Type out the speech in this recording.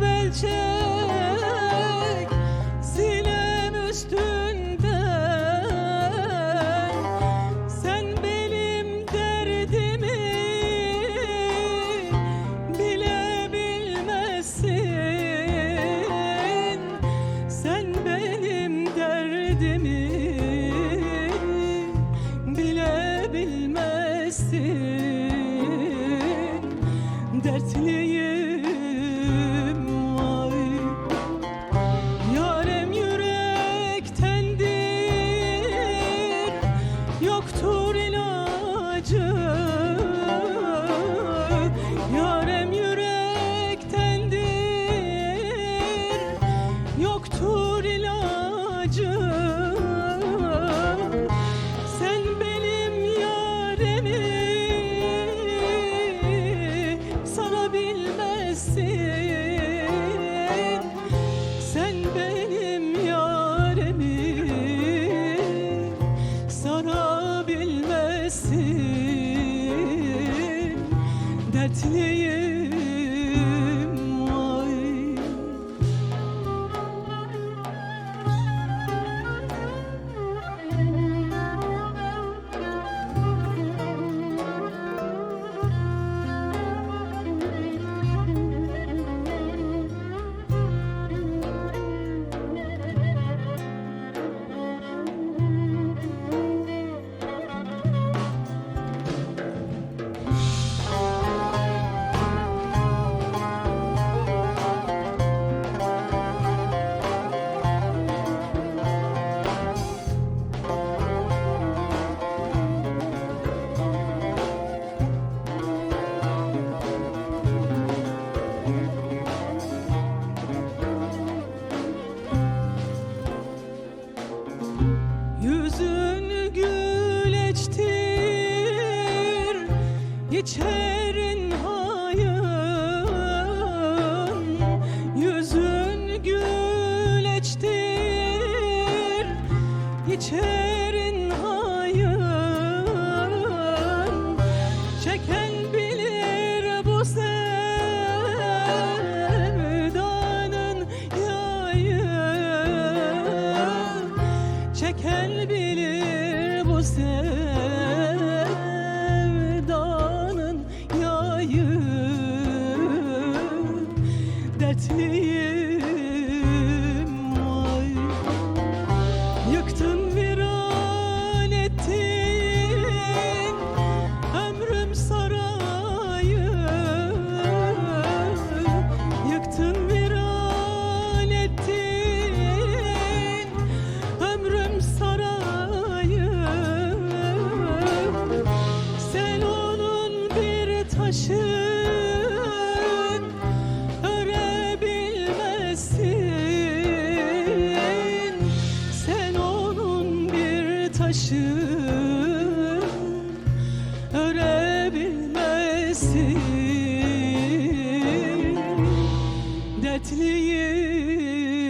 belçek Zilen üstünden Sen benim derdimi Bile bilmezsin. Sen benim derdimi Bile bilmezsin. Dertli dertliyim içeri örebilmesin. Dertliyim.